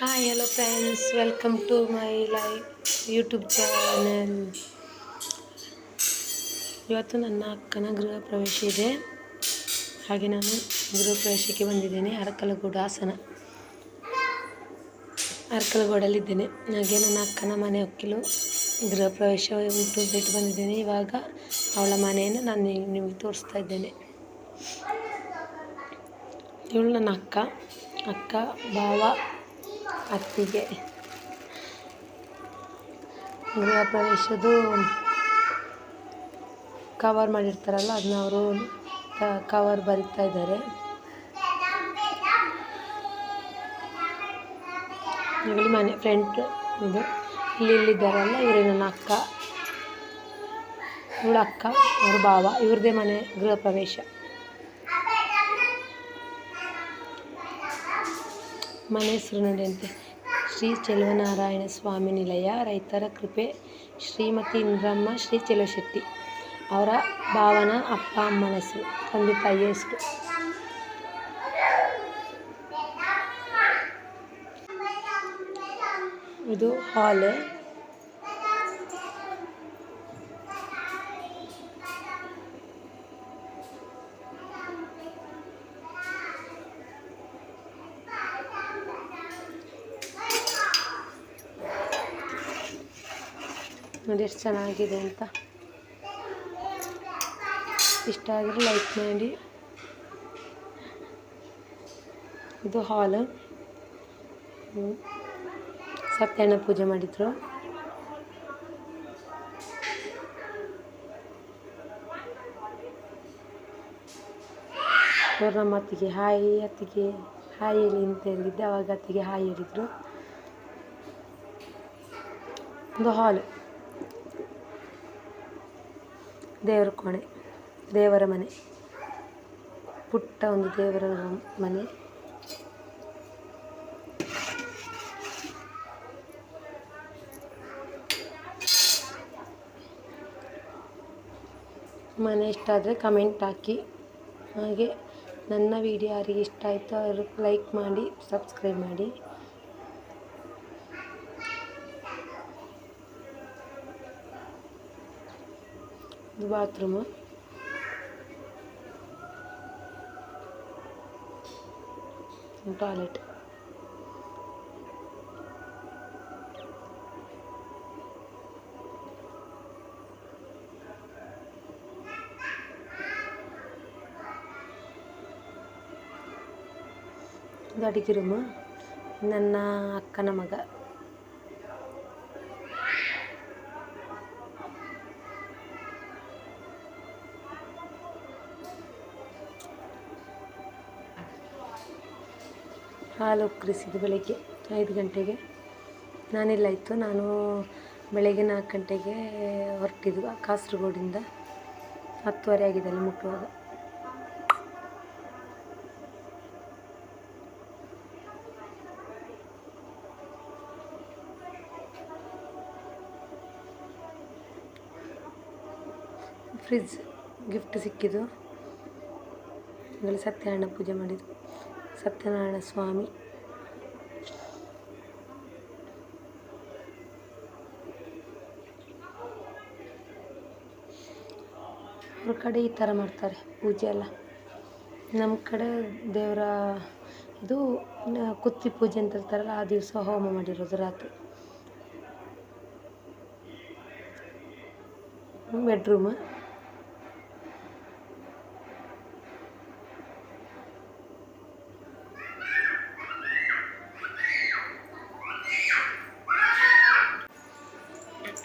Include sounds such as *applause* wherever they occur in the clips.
Hi hello friends welcome to my live YouTube channel ಇವತ್ತು ನನ್ನ ಅಕ್ಕನ ಗೃಹ ಪ್ರವೇಶ ಇದೆ. ಹಾಗೆ ನಾನು ಗೃಹ ಪ್ರವೇಶಕ್ಕೆ ಬಂದಿದ್ದೇನೆ. ಅರಕಲಗೂಡು ಹಾಸನ. ಅರಕಲಗೂಡಲ್ಲಿದ್ದೇನೆ ಹಾಗೆ ನನ್ನ ಅಕ್ಕನ ಮನೆ ಒಕ್ಕಿಲು ಗೃಹ ಪ್ರವೇಶ ಉಂಟು ಬಿಟ್ಟು ಬಂದಿದ್ದೇನೆ. ಇವಾಗ ಅವಳ ಮನೆಯನ್ನು ನಾನು ನಿಮಗೆ ತೋರಿಸ್ತಾ ಇದ್ದೇನೆ. ಇವಳು ನನ್ನ ಅಕ್ಕ. ಅಕ್ಕ, ಭಾವ ಅತ್ತಿಗೆ ಗೃಹ ಪ್ರವೇಶದ್ದು ಕವರ್ ಮಾಡಿರ್ತಾರಲ್ಲ ಅದನ್ನ ಅವರು ಕವರ್ ಬರಿತಾ ಇದ್ದಾರೆ. ಇಲ್ಲಿ ಮನೆ ಫ್ರೆಂಟ್ ಇದು. ಇಲ್ಲಿ ಇಲ್ಲಿದ್ದಾರಲ್ಲ, ಇವರೇ ನನ್ನ ಅಕ್ಕ. ಇವಳ ಅಕ್ಕ, ಅವ್ರ ಭಾವ. ಇವ್ರದ್ದೇ ಮನೆ ಗೃಹ ಪ್ರವೇಶ. ಮನೆ ಹೆಸರು ನೋಡಿ ಅಂತೆ. ಶ್ರೀ ಚೆಲುವನಾರಾಯಣ ಸ್ವಾಮಿ ನಿಲಯ, ರೈತರ ಕೃಪೆ, ಶ್ರೀಮತಿ ಇಂದ್ರಮ್ಮ, ಶ್ರೀ ಚೆಲುವಶೆಟ್ಟಿ ಅವರ ಭಾವನ ಅಪ್ಪ ಅಮ್ಮನ ಹೆಸರು. ತಂದೆ ತಾಯಿಯ ಹೆಸರು ಇದು ಹಾಲ್ ನೋಡಿ ಎಷ್ಟು ಚೆನ್ನಾಗಿದೆ ಅಂತ. ಇಷ್ಟ ಆದರೆ ಲೈಕ್ ಮಾಡಿ. ಇದು ಹಾಲ್ ಸತ್ಯಣ್ಣ ಪೂಜೆ ಮಾಡಿದ್ರು. ಅವ್ರು ನಮ್ಮ ಅತ್ತಿಗೆ ಹಾಯಿ ಅತ್ತಿಗೆ ಹಾಯಿ ಹೇಳಿ ಅಂತ ಹೇಳಿದ್ದೆ. ಅವಾಗ ಅತ್ತಿಗೆ ಹಾಯಿ ಹೇಳಿದರು. ಒಂದು ಹಾಲ್ ದೇವರ ಕೋಣೆ, ದೇವರ ಮನೆ, ಪುಟ್ಟ ಒಂದು ದೇವರ ಮನೆ. ಮನೆ ಇಷ್ಟ ಆದರೆ ಕಮೆಂಟ್ ಹಾಕಿ. ಹಾಗೆ ನನ್ನ ವಿಡಿಯೋ ಯಾರಿಗೆ ಇಷ್ಟ ಆಯಿತು ಅವರು ಲೈಕ್ ಮಾಡಿ ಸಬ್ಸ್ಕ್ರೈಬ್ ಮಾಡಿ. ಇದು ಬಾತ್ರೂಮು ಟಾಯ್ಲೆಟ್. ಅಡಿಗೆ ರೂಮು ನನ್ನ ಅಕ್ಕನ ಮಗ. ಹಾಲು ಉಕ್ಕರಿಸಿದ್ದು ಬೆಳಗ್ಗೆ ಐದು ಗಂಟೆಗೆ. ನಾನಿಲ್ಲ ಇತ್ತು ನಾನು ಬೆಳಗ್ಗೆ ನಾಲ್ಕು ಗಂಟೆಗೆ ಹೊರಟಿದ್ದು ಕಾಸರಗೋಡಿಂದ. ಹತ್ತುವರೆ ಆಗಿದೆ ಅಲ್ಲಿ ಮುಟ್ಟುವಾಗ. ಫ್ರಿಜ್ ಗಿಫ್ಟ್ ಸಿಕ್ಕಿದ್ದು. ಸತ್ಯನಾರಾಯಣ ಪೂಜೆ ಮಾಡಿದ್ದು. ಸತ್ಯನಾರಾಯಣ ಸ್ವಾಮಿ. ಅವ್ರ ಕಡೆ ಈ ಥರ ಮಾಡ್ತಾರೆ ಪೂಜೆ ಎಲ್ಲ. ನಮ್ಮ ಕಡೆ ದೇವರ ಇದು ಕುತ್ತಿ ಪೂಜೆ ಅಂತ ಇರ್ತಾರಲ್ಲ, ಆ ದಿವಸ ಹೋಮ ಮಾಡಿರೋದು ರಾತ್ರಿ. ಬೆಡ್ರೂಮ್.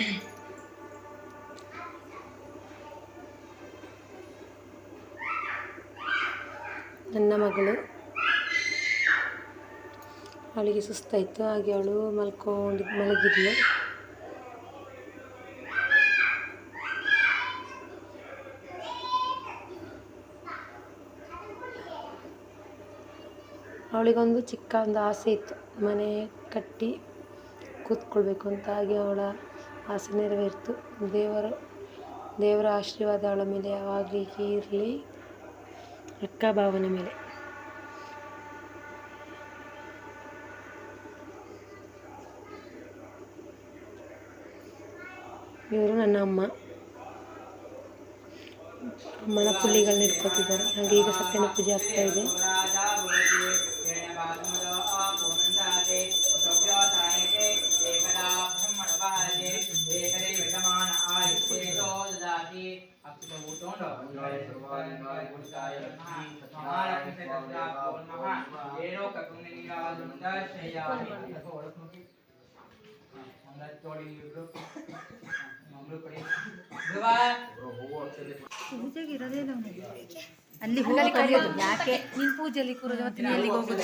*clears throat* ನನ್ನ ಮಗಳು. ಅವಳಿಗೆ ಸುಸ್ತಾಯಿತು, ಹಾಗೆ ಅವಳು ಮಲ್ಕೊಂಡು ಮಲಗಿದ್ಲು. ಅವಳಿಗೊಂದು ಚಿಕ್ಕ ಒಂದು ಆಸೆ ಇತ್ತು, ಮನೆ ಕಟ್ಟಿ ಕೂತ್ಕೊಳ್ಬೇಕು ಅಂತ. ಹಾಗೆ ಅವಳ ಆಸೆ ನೆರವೇರಿತು. ದೇವರು, ದೇವರ ಆಶೀರ್ವಾದ ಅವಳ ಮೇಲೆ ಯಾವಾಗಲಿಕ್ಕೆ ಇರಲಿ ಅಕ್ಕ ಭಾವನೆ ಮೇಲೆ. ಇವರು ನನ್ನ ಅಮ್ಮ. ಅಮ್ಮನ ಪುಳ್ಳಿಗಳನ್ನ ಇಟ್ಕೊತಿದ್ದಾರೆ ನನಗೆ ಈಗ ಸತ್ಯನ ಪೂಜೆ ಆಗ್ತಾಯಿದೆ ಆಗ್ತಾ ಇದೆ ಪೂಜೆಗೆ ಇರೋದೇ ನಾವು ಅಲ್ಲಿ ಹೋಗಿ ಕರೆಯೋದು ಯಾಕೆ? ನೀನ್ ಪೂಜೆಯಲ್ಲಿ ಕೂರೋದು ಮತ್ತೆ ನೀನ್ ಎಲ್ಲಿಗೆ ಹೋಗುದು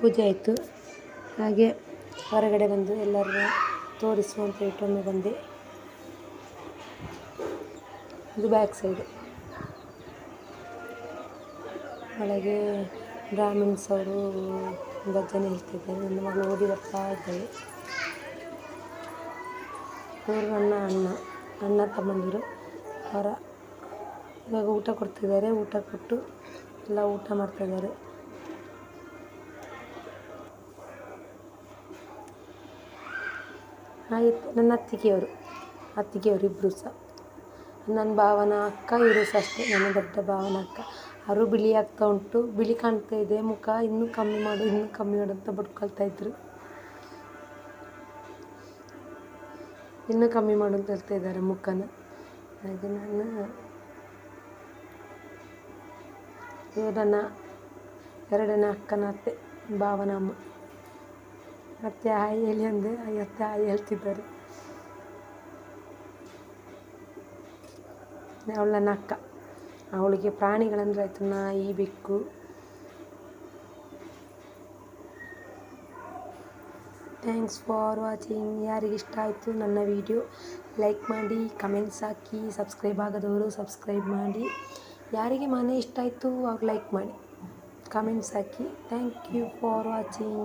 ಪೂಜೆ ಆಯಿತು. ಹಾಗೆ ಹೊರಗಡೆ ಬಂದು ಎಲ್ಲರೂ ತೋರಿಸು ಅಂತ ಹೇಳ್ಬಿಟ್ಟು ಒಮ್ಮೆ ಬಂದೆ. ಇದು ಬ್ಯಾಕ್ ಸೈಡ್ ಒಳಗೆ ಬ್ರಾಹ್ಮಿನ್ಸ್ ಅವರು ಭಜನೆ ಹೇಳ್ತಿದ್ದಾರೆ ನನ್ನ ಮಗಳು ಓದಿ ಬರ್ತಾ ಇದ್ದಾಳೆ. ಅವರು ನನ್ನ ಅಣ್ಣ ಅಣ್ಣ ತಮ್ಮಂದಿರು. ಅವರ ಇವಾಗ ಊಟ ಕೊಡ್ತಿದ್ದಾರೆ. ಊಟ ಕೊಟ್ಟು ಎಲ್ಲ ಊಟ ಮಾಡ್ತಿದ್ದಾರೆ ನನ್ನ ಅತ್ತಿಗೆಯವರು. ಅತ್ತಿಗೆಯವರು ಇಬ್ಬರು ಸಹ. ನನ್ನ ಭಾವನ ಅಕ್ಕ, ಇವರು ಸಹ ಅಷ್ಟೇ. ನನ್ನ ದೊಡ್ಡ ಭಾವನ ಅಕ್ಕ. ಅವರು ಬಿಳಿ ಆಗ್ತಾ ಉಂಟು. ಬಿಳಿ ಕಾಣ್ತಾ ಇದೆ. ಮುಖ ಇನ್ನೂ ಕಮ್ಮಿ ಮಾಡು, ಇನ್ನೂ ಕಮ್ಮಿ ಮಾಡು ಅಂತ ಬಡ್ಕೊಳ್ತಾ ಇದ್ರು. ಇನ್ನೂ ಕಮ್ಮಿ ಮಾಡು ಅಂತ ಹೇಳ್ತಾ ಇದ್ದಾರೆ ಮುಖನ. ಹಾಗೆ ನಾನು ಇವರನ್ನ ಎರಡನೇ ಅಕ್ಕನ ಅತ್ತೆ ಭಾವನ ಅಮ್ಮ ಅತ್ತೆ ಹಾಯಿ ಹೇಳಿ ಅಂದೆ ಅತ್ತೆ ಹಾಯಿ ಹೇಳ್ತಿದ್ದಾರೆ. ಅವಳನ್ನ ಅಕ್ಕ. ಅವಳಿಗೆ ಪ್ರಾಣಿಗಳಂದ್ರೆ ಆಯಿತು ನಾಯಿ, ಬೆಕ್ಕು. ಥ್ಯಾಂಕ್ಸ್ ಫಾರ್ ವಾಚಿಂಗ್ ಯಾರಿಗೆ ಇಷ್ಟ ಆಯಿತು ನನ್ನ ವಿಡಿಯೋ ಲೈಕ್ ಮಾಡಿ ಕಮೆಂಟ್ಸ್ ಹಾಕಿ ಸಬ್ಸ್ಕ್ರೈಬ್ ಆಗದವರು ಸಬ್ಸ್ಕ್ರೈಬ್ ಮಾಡಿ. ಯಾರಿಗೆ ಮನೆ ಇಷ್ಟ ಆಯಿತು ಅವ್ರು ಲೈಕ್ ಮಾಡಿ. Comments hockey. Thank you for watching